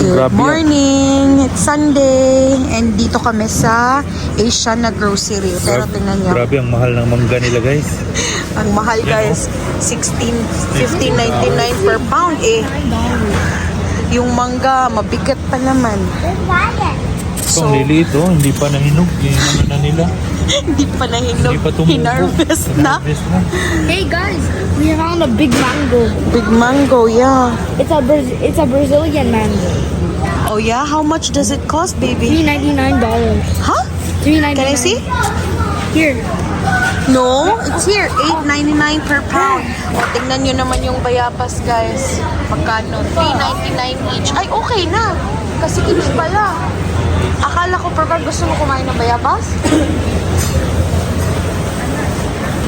Good Grabe morning! It's Sunday and dito kami sa Asian na grocery. Pero tingnan nyo, Grabe ang mahal ng mangga nila guys. ang mahal guys, 16, 15.99 per pound eh. Yung mangga, mabigat pa naman. So, liliit oh, hindi pa nahinog. Yung ano na nila. hindi pa nahinog. Hindi pa tumubo. Hinarvest na. Hinarvest na. Hey guys, we found a big mango. Big mango, yeah. It's a Braz- it's a Brazilian mango. Oh yeah? How much does it cost, baby? Three ninety nine dollars. Huh? Three ninety Can nine. I see? Here. No, it's here. 8.99 per pound. O, tingnan nyo naman yung bayabas, guys. Magkano? 3.99 each. Ay, okay na. Kasi kinis pala. Akala ko, Perpar, gusto mo kumain ng bayabas?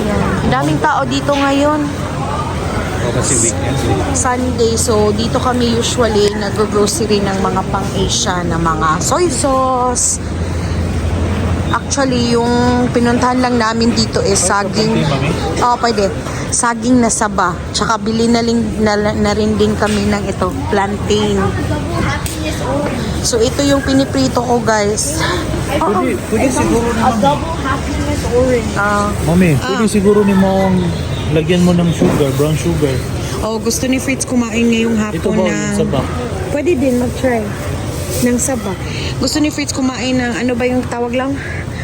Yan. Daming tao dito ngayon. O kasi weekend. Sunday. So, dito kami usually nag-grocery ng mga pang-Asia na mga soy sauce. Actually, yung pinuntahan lang namin dito is saging. konti, mami? Oo, pwede. Saging na saba. Tsaka bili na, rin, na, na rin din kami ng ito, plantain. So, ito yung piniprito ko, guys. Pwede, pwede siguro A naman. double happiness orange. Ah, Mami, pwede siguro ni mong lagyan mo ng sugar, brown sugar. oh, gusto ni Fritz kumain ngayong Ito hapon ba, na... yung sabak? Pwede din mag-try ng saba. Gusto ni Fritz kumain ng ano ba yung tawag lang?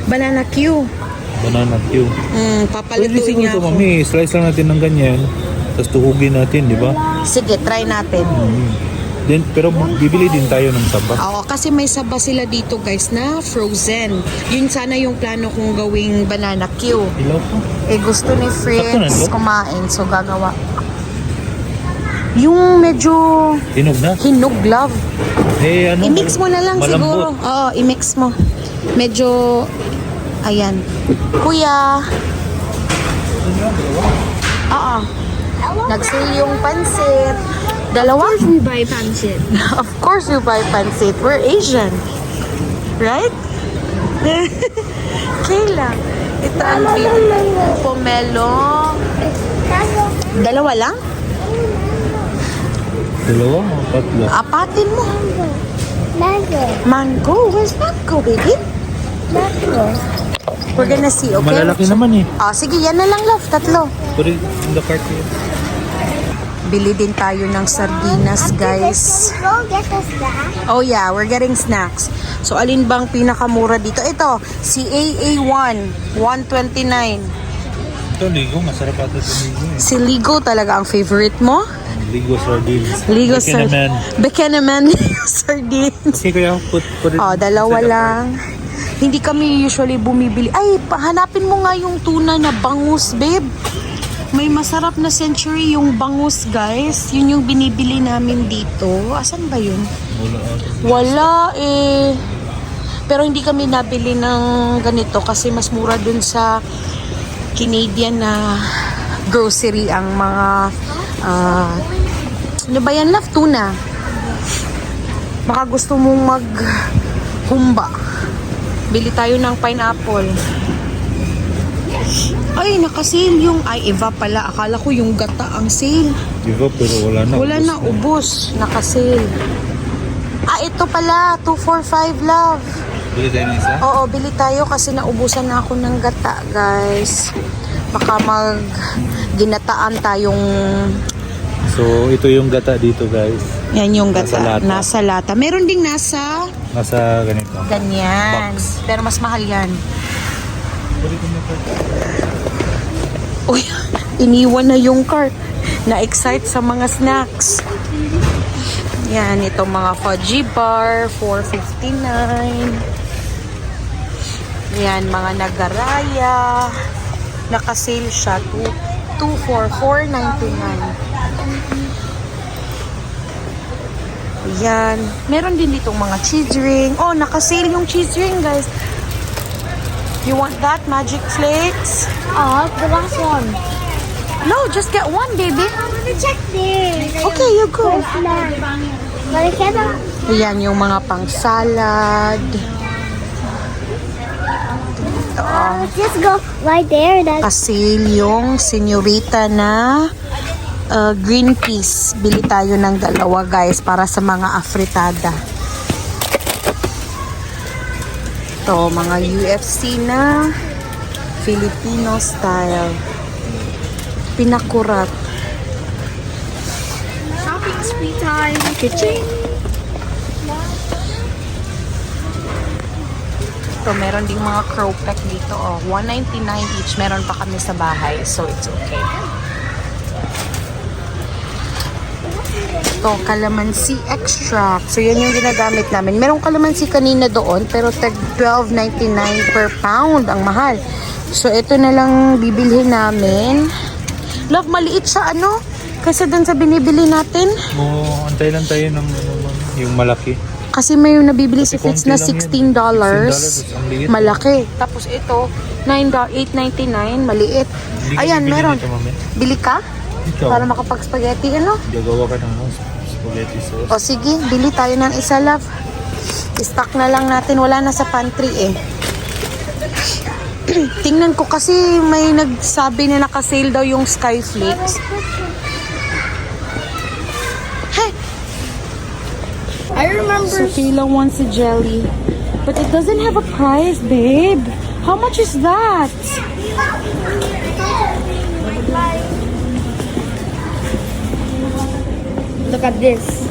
Banana Q. Banana Q. Mm, Pwede papalutuin siguro niya ito, ako. mami. Slice lang natin ng ganyan. Tapos tuhugin natin, di ba? Sige, try natin. Then, pero bibili din tayo ng sabak. Oo, kasi may saba sila dito guys na frozen. Yun sana yung plano kong gawing banana Q. Ilaw pa. Eh gusto ni Fritz kumain, so gagawa. Yung medyo Hinog na. hinog love. Eh, ano? I-mix mo na lang malambot. siguro. Oo, i-mix mo. Medyo, ayan. Kuya. Oo. Nag-sale yung pansit. Dalawa? We buy pancit. Of course you buy pansit. We're Asian. Right? Kayla. Ito ang pomelo. Dalawa lang? Dalawa o tatlo? Apatin mo. Mango. Mango. Where's mango, baby? Mango. We're gonna see, okay? Malalaki naman eh. Ah, sige, yan na lang, love. Tatlo. Put it in the cart here. Bili din tayo ng sardinas, guys. Oh yeah, we're getting snacks. So, alin bang pinakamura dito? Ito, si AA1, 129. Ito, ligo. Masarap ata ito ligo eh. Si Ligo talaga ang favorite mo? Ligo sardines. Ligo sardines. naman. Bekenaman sardines. Okay, kaya put, put it Oh, dalawa lang. Hindi kami usually bumibili. Ay, hanapin mo nga yung tuna na bangus, babe. May masarap na century yung bangus, guys. Yun yung binibili namin dito. Asan ba yun? Wala eh. Pero hindi kami nabili ng ganito kasi mas mura dun sa Canadian na grocery ang mga ah, ano ba yan love tuna baka gusto mong mag humba bili tayo ng pineapple ay nakasale yung ay iba pala akala ko yung gata ang sale up, pero wala na. wala na, ubos. Nakasale. Ah, ito pala. 245 love. Bili tayo isa? Oo, bili tayo kasi naubusan na ako ng gata, guys. Baka mag ginataan tayong So, ito yung gata dito, guys. yan yung gata. Nasa lata. Nasa lata. Meron ding nasa Nasa ganito. ganyan. Box. Pero mas mahal yan. Uy, iniwan na yung cart. Na-excite sa mga snacks. Yan, itong mga fudgy bar, 4.59. Yan, mga nagaraya. Nakasale siya, 2 244.99. Yan. Meron din ditong mga cheese ring. Oh, nakasale yung cheese ring, guys. That, Magic Flakes? Oh, the last one. No, just get one, baby. I'm gonna check this. Okay, you go. Ayan yung mga pang salad. Oh. Just go right there. That's Pasale yung senyorita na uh, green peas. Bili tayo ng dalawa guys para sa mga afritada. To mga UFC na Filipino style. Pinakurat. Shopping spree time. Kitchen. So, meron ding mga crow pack dito. Oh, 199 each. Meron pa kami sa bahay. So, it's okay. Ito, calamansi extract. So, yan yung ginagamit namin. Merong calamansi kanina doon, pero tag 12.99 per pound. Ang mahal. So, ito na lang bibilhin namin. Love, maliit sa ano? Kasi doon sa binibili natin. Mo, antay lang tayo ng yung malaki. Kasi may yung nabibili sa Kasi Fits na konti lang yan. $16. $16, ang liit. Malaki. Tapos ito, $9, $8.99. Maliit. Ayan, meron. Bili ka? Ikaw, Para makapag-spaghetti, ano? gagawa ka ng ano, spaghetti sauce. O sige, bili tayo ng isa, love. Stock na lang natin. Wala na sa pantry eh. Tingnan ko kasi may nagsabi na nakasale daw yung Skyflakes. Hey! I remember. Sophia wants a jelly. But it doesn't have a price, babe. How much is that? Look at this.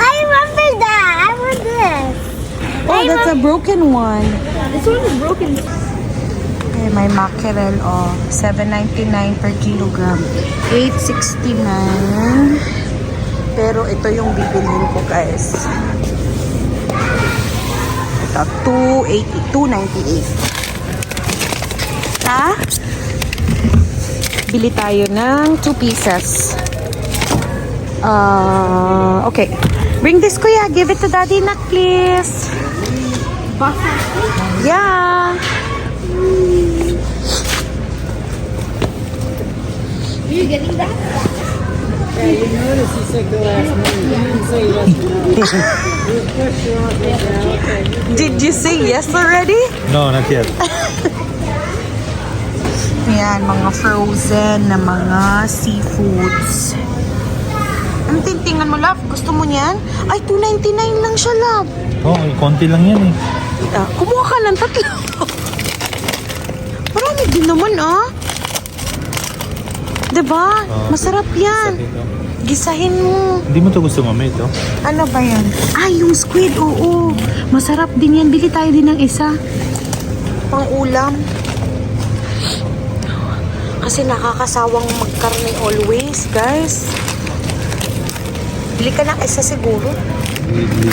I remember that. I want this. Oh, that's a broken one. This one is broken. Okay, may mackerel, oh. 7.99 per kilogram. 8.69. Pero ito yung bibilhin ko, guys. Ito, 2.80, 2.98. Ha? Bili tayo ng 2 pieces. Uh, okay. Bring this, kuya. Give it to daddy, nak, please. Yeah. Are you getting that? Did you say yes already? No, not yet. Ayan, mga frozen na mga seafoods. Ang tintingan mo, love. Gusto mo niyan? Ay, 2.99 lang siya, love. Oh, eh, konti lang yan eh. Ah, kumuha ka ng tatlo. Marami din naman, ah. 'Di ba? Oh, Masarap yan. Gisahin mo. Hindi mo to gusto mami ito? Ano ba yan? Ay, yung squid, oo. Masarap din yan. Bili tayo din ng isa. Pang ulam. Kasi nakakasawang magkarne always, guys. Bili ka ng isa siguro.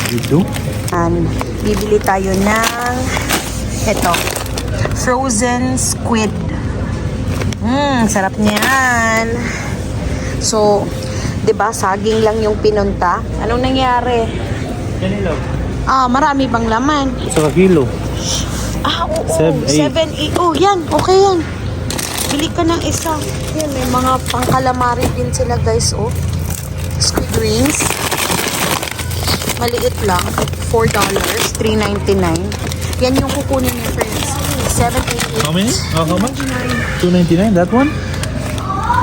Dito? And bibili tayo ng ito. Frozen squid. Mmm, sarap niyan. So, 'di ba saging lang yung pinunta? Anong nangyari? Kanilo. Ah, marami bang laman? Sa kilo. Ah, oo. Seven, eight. Seven, eight. Oh, yan. Okay yan. Bili ka ng isa. Yan, may mga pangkalamari din sila, guys, oh. Squid rings. Maliit lang. $4. $3.99. Yan yung kukunin ni friends. 7, 8, How many? Oh, how much? 299, that one?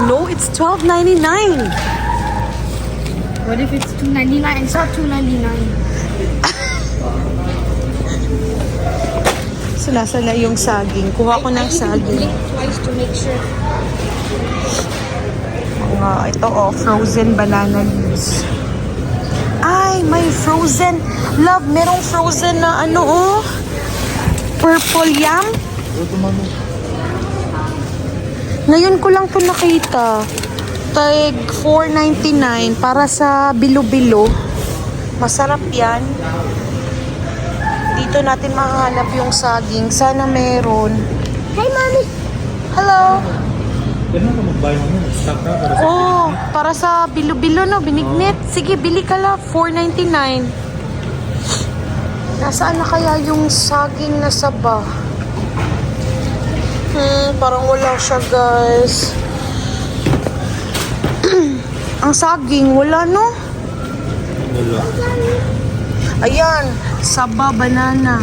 No, it's $12.99. What if it's two ninety nine? It's not two ninety nine. So, nasa na yung saging. Kuha ko ng saging. twice to make sure. Mga, ito oh, frozen banana leaves. Ay, may frozen. Love, merong frozen na ano oh. Purple yam. Ngayon ko lang to nakita. Tag 4.99 para sa bilo-bilo. Masarap yan. Dito natin mahanap yung saging. Sana meron. Hey, mommy. Hello. Kailan ka mag-buy mo? Stock na para sa... Oh, para sa bilo-bilo no, binignit. Sige, bili ka lang. 4.99. Nasaan na kaya yung saging na saba? Hmm, parang wala siya, guys. Ang saging, wala, no? Wala. Ayan, saba banana.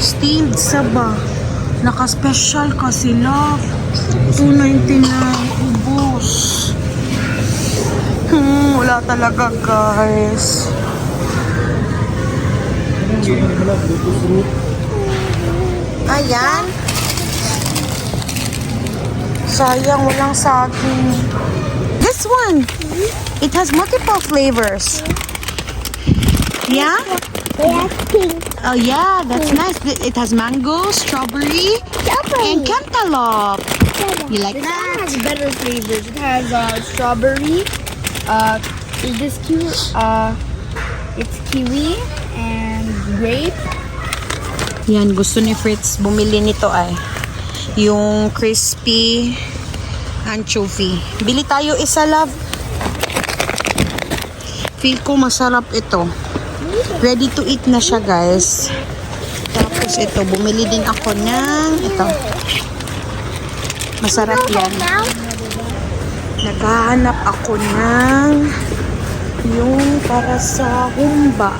Steamed saba. Naka-special kasi, love. 2.99. Ubus. wala talaga guys. Ayan. Sayang, walang saging. This one. It has multiple flavors. Yeah? Oh yeah, that's nice. It has mango, strawberry, and cantaloupe. You like This that? one has better flavors. It has uh, strawberry. Uh, is this cute? Uh, it's kiwi and grape. Yan, gusto ni Fritz bumili nito ay yung crispy anchovy. Bili tayo isa, love. Feel ko masarap ito. Ready to eat na siya, guys. Tapos ito, bumili din ako ng ito. Masarap yan. Naghahanap ako ng yung para sa humba.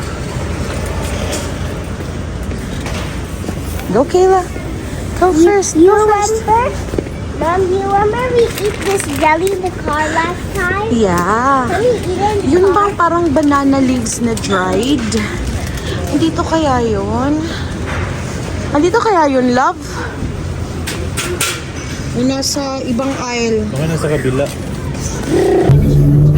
Go, Kayla. Go first. you Go first. remember? Mom, you remember we eat this jelly in the car last time? Yeah. Can we eat it Yun bang parang banana leaves na dried? Dito kaya yun? Andito kaya yun, love? O nasa ibang aisle? Baka nasa kabila.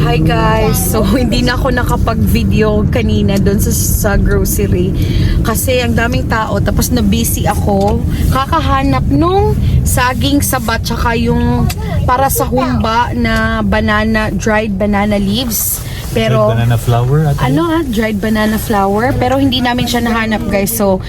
Hi guys! So, hindi na ako nakapag-video kanina doon sa, sa grocery. Kasi ang daming tao, tapos na busy ako. Kakahanap nung saging sabat, tsaka yung para sa humba na banana, dried banana leaves. Pero, Red banana flower ano ah, dried banana flour. Pero hindi namin siya nahanap guys. So,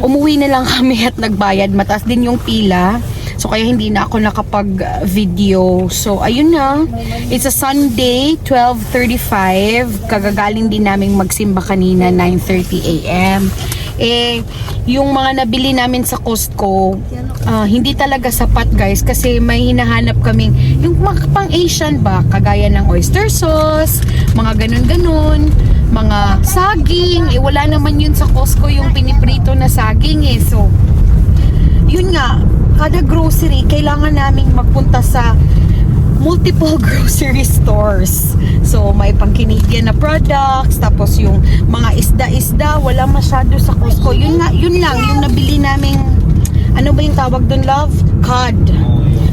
umuwi na lang kami at nagbayad. Mataas din yung pila. So, kaya hindi na ako nakapag-video. So, ayun na. It's a Sunday, 12.35. Kagagaling din naming magsimba kanina, 9.30 a.m. Eh, yung mga nabili namin sa Costco, ah, hindi talaga sapat guys kasi may hinahanap kaming yung mga pang Asian ba, kagaya ng oyster sauce, mga ganun-ganun, mga saging, eh wala naman yun sa Costco yung piniprito na saging eh. So, yun nga, kada grocery, kailangan naming magpunta sa multiple grocery stores. So, may pang Canadian na products, tapos yung mga isda-isda, wala masyado sa Costco. Yun nga, yun lang, yung nabili naming, ano ba yung tawag doon, love? Cod.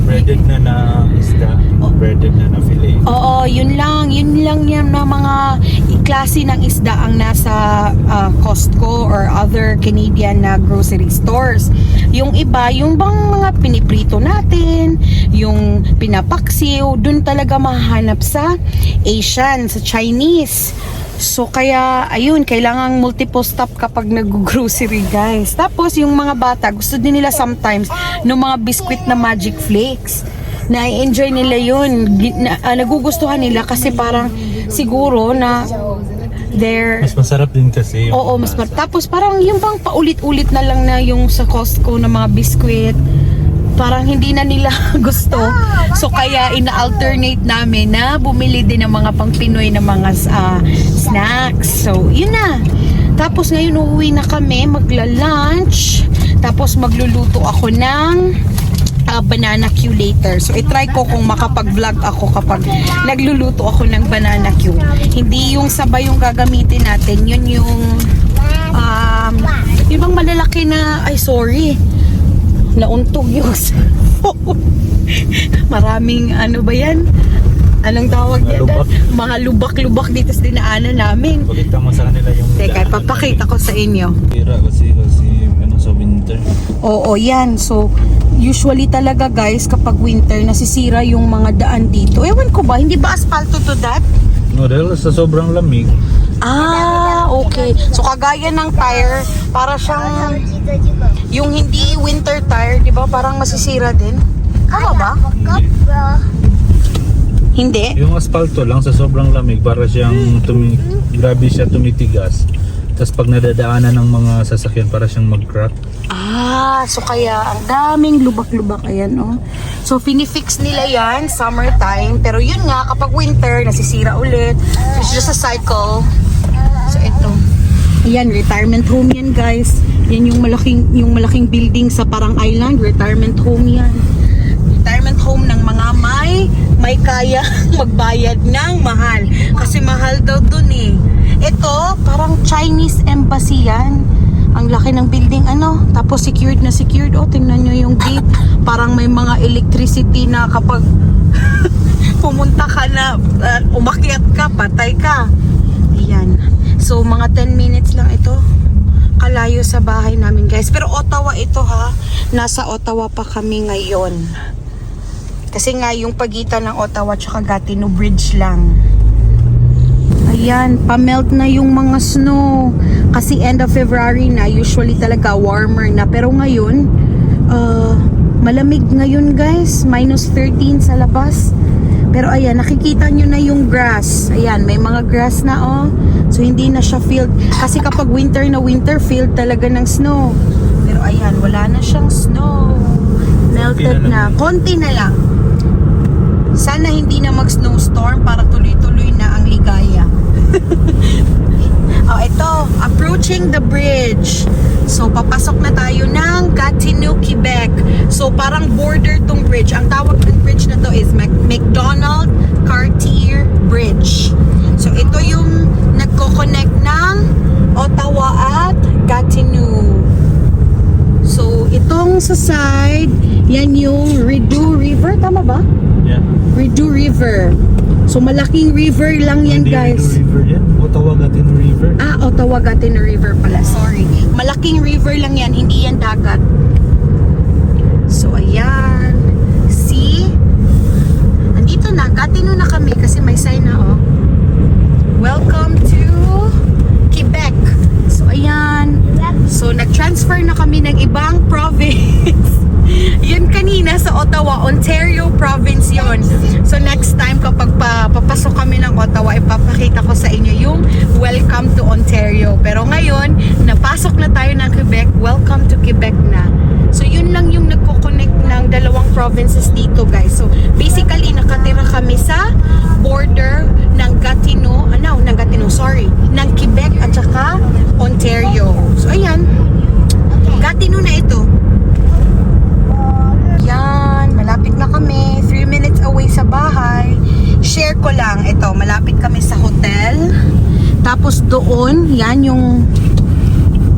Oh, breaded na na isda. Breaded na na fillet. Oo, yun lang. Yun lang yan na mga klase ng isda ang nasa ah, Costco or other Canadian na grocery stores. Yung iba, yung bang mga piniprito natin, yung pinapaksiw, dun talaga mahanap sa Asian, sa Chinese. So kaya ayun, kailangan multiple stop kapag nag-grocery guys. Tapos yung mga bata, gusto din nila sometimes ng mga biscuit na magic flakes. Na-enjoy nila yun. Na, ah, nagugustuhan nila kasi parang siguro na they're Mas masarap din kasi. yung Oo, mas lasa. mar- Tapos parang yung pang paulit-ulit na lang na yung sa Costco na mga biskwit, parang hindi na nila gusto. So kaya ina-alternate namin na bumili din ng mga pang Pinoy na mga ah, snacks. So yun na. Tapos ngayon uuwi na kami, magla-lunch. Tapos magluluto ako ng ah, banana Q later. So, i-try ko kung makapag-vlog ako kapag nagluluto ako ng banana Q. Hindi yung sabay yung gagamitin natin. Yun yung, um, yung bang malalaki na, ay sorry, nauntog yung cellphone. Maraming, ano ba yan? Anong tawag Mga yan? lubak. Mga lubak-lubak dito sa dinaanan namin. Pakita mo sa kanila yung... Teka, papakita ko sa inyo. Tira kasi kasi ano sa winter. Oo, yan. So, usually talaga guys, kapag winter, nasisira yung mga daan dito. Ewan ko ba, hindi ba asfalto to that? No, dahil sa sobrang lamig, Ah, okay. So, kagaya ng tire, para siyang yung hindi winter tire, di ba? Parang masisira din. Tama ba? Hindi. yung asfalto lang sa sobrang lamig para siyang tumi grabe siya tumitigas. Tapos pag nadadaanan ng mga sasakyan para siyang mag-crack. Ah, so kaya ang daming lubak-lubak ayan oh. So finifix nila yan summertime, pero yun nga kapag winter nasisira ulit. So it's just a cycle. Ayan, retirement home yan guys. Yan yung malaking yung malaking building sa Parang Island, retirement home yan. retirement home ng mga may may kaya magbayad ng mahal. Kasi mahal daw dun eh. Ito, parang Chinese embassy yan. Ang laki ng building ano, tapos secured na secured. Oh, tingnan nyo yung gate. Parang may mga electricity na kapag pumunta ka na, uh, umakyat ka, patay ka. Ayan. So, mga 10 minutes lang ito. Kalayo sa bahay namin, guys. Pero Ottawa ito, ha. Nasa Ottawa pa kami ngayon. Kasi nga, yung pagitan ng Ottawa at Gatineau Bridge lang. Ayan, pamelt na yung mga snow. Kasi end of February na, usually talaga warmer na. Pero ngayon, uh, malamig ngayon guys. Minus 13 sa labas. Pero ayan, nakikita nyo na yung grass. Ayan, may mga grass na oh. So hindi na siya filled. Kasi kapag winter na winter, filled talaga ng snow. Pero ayan, wala na siyang snow. Melted na. Konti na lang. Sana hindi na mag-snowstorm para tuloy-tuloy na ang ligaya. oh, ito, approaching the bridge. So, papasok na tayo ng Gatineau, Quebec. So, parang border tong bridge. Ang tawag ng bridge na to is Mac- McDonald Cartier Bridge. So, ito yung nagko-connect ng Ottawa at Gatineau. So, itong sa side, yan yung Rideau River. Tama ba? Yeah. Rideau River. So, malaking river lang yan, Hindi guys. Rideau River yan. Ottawa Gatineau River. Ah, Ottawa Gatineau River pala. Sorry. Malaking river lang yan, hindi yan dagat. So, ayan. See? Andito na. Gatineau na kami kasi may sign na, oh. Welcome to Quebec. So, ayan. So, nag-transfer na kami ng ibang province. yun kanina sa Ottawa, Ontario province yun. So, next time kapag pa, papasok kami ng Ottawa, ipapakita ko sa inyo yung welcome to Ontario. Pero ngayon, napasok na tayo ng Quebec, welcome to Quebec na. Yun lang yung nagko-connect ng dalawang provinces dito, guys. So, basically, nakatira kami sa border ng Gatineau, ano, ng Gatineau, sorry, ng Quebec at saka Ontario. So, ayan. Gatineau na ito. Yan, malapit na kami. 3 minutes away sa bahay. Share ko lang, ito, malapit kami sa hotel. Tapos doon, yan yung,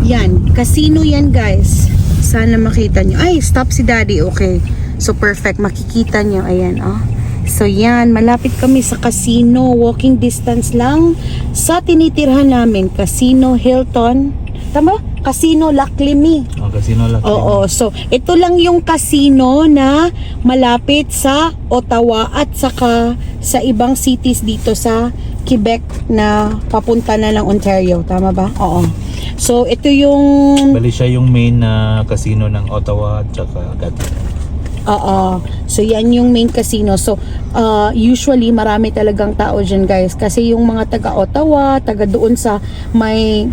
yan, casino yan guys. Sana makita nyo. Ay, stop si daddy, okay. So perfect, makikita nyo, ayan, oh. So yan, malapit kami sa casino, walking distance lang sa tinitirhan namin, Casino Hilton. Tama? Casino Laklimi. Oh, Casino Laki. Oo, so ito lang yung casino na malapit sa Ottawa at saka sa ibang cities dito sa Quebec na papunta na ng Ontario, tama ba? Oo. So ito yung Bali siya yung main na casino ng Ottawa at saka Gatineau. Oo. So yan yung main casino. So uh, usually marami talagang tao dyan guys kasi yung mga taga Ottawa, taga doon sa may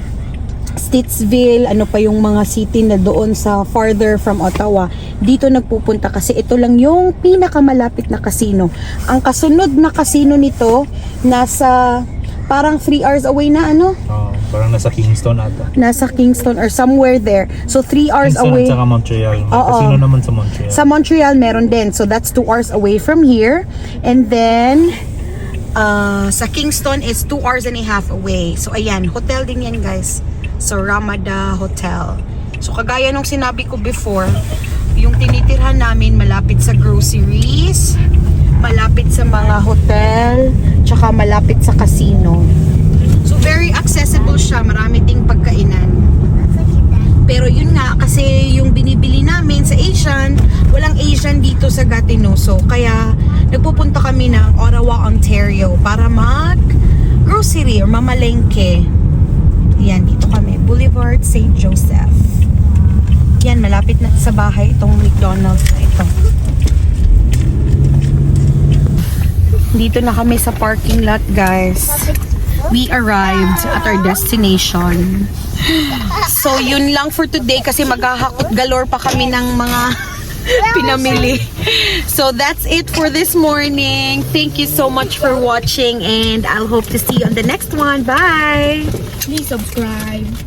Stittsville, ano pa yung mga city na doon sa farther from Ottawa. Dito nagpupunta kasi ito lang yung pinakamalapit na casino. Ang kasunod na casino nito nasa parang 3 hours away na ano? Oh, parang nasa Kingston ata. Nasa Kingston or somewhere there. So 3 hours Kingston away. at saka Montreal. May Oo. casino naman sa Montreal. Sa Montreal, meron din. So, that's 2 hours away from here. And then, uh, sa Kingston is 2 hours and a half away. So, ayan. Hotel din yan, guys. So, Ramada Hotel. So, kagaya nung sinabi ko before, yung tinitirhan namin malapit sa groceries, malapit sa mga hotel, tsaka malapit sa casino. So, very accessible siya. Marami ding pagkainan. Pero yun nga, kasi yung binibili namin sa Asian, walang Asian dito sa Gatineau. So, kaya nagpupunta kami ng Ottawa, Ontario para mag grocery or mamalengke. Yan, dito kami. Boulevard St. Joseph. Yan, malapit na sa bahay itong McDonald's na ito. Dito na kami sa parking lot, guys. We arrived at our destination. So, yun lang for today kasi maghahakot galore pa kami ng mga pinamili. So, that's it for this morning. Thank you so much for watching and I'll hope to see you on the next one. Bye! Please subscribe.